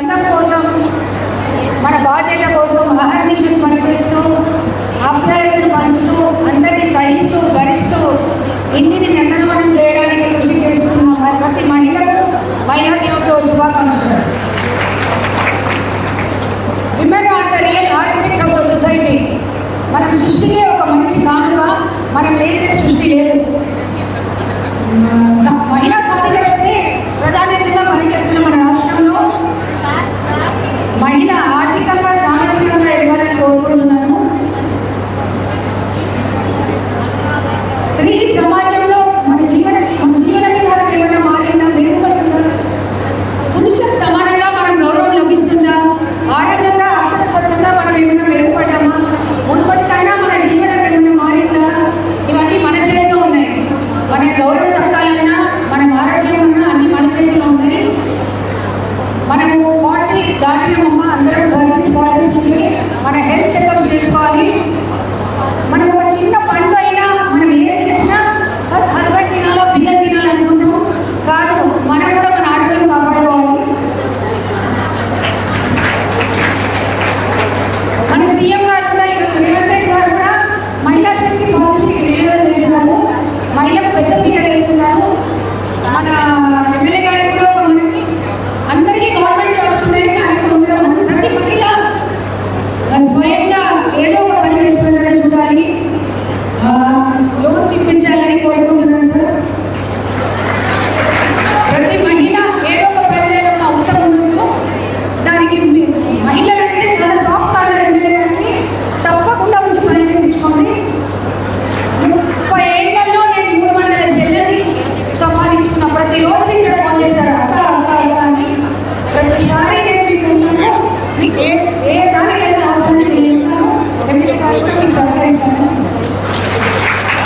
గ్రంథం కోసం మన బాధ్యత కోసం అహర్నిశలు పనిచేస్తూ ఆప్యాయతను పంచుతూ అందరినీ సహిస్తూ భరిస్తూ ఇంటిని నందనవనం చేయడానికి కృషి చేస్తున్న ప్రతి మహిళకు మహిళా దినోత్సవ శుభాకాంక్షలు. Women are the real architect of the society మనం సృష్టికే ఒక మంచి కానుక మనం లేదే సృష్టి లేదు. స- మహిళా సాధికారతే ప్రధానంగా పనిచేస్తున్న స్త్రీ సమాజంలో మన జీవన మన జీవన విధానం ఏమైనా మారిందా? మెరుగుపడుతుందా పురుషులకు సమానంగా మనం గౌరవం లభిస్తుందా? ఆరోగ్యంగా అక్షర సత్యంగా మనం ఏమైనా మెరుగుపడ్డామా? మునుపటి కన్నా మన జీవనం ఏమైనా మారిందా? ఇవన్నీ మన చేతిలో ఉన్నాయి. మన గౌరవం దక్కాలన్నా మనం ఆరోగ్యం అన్నా అన్ని మన చేతిలో ఉన్నాయి. మనము ఫార్టీస్ దాటినమ్మ అందరం థర్టీస్ ఫార్టీస్ నుంచి మన హెల్త్ చెకప్ చేసుకోవాలి. வேறு வேறு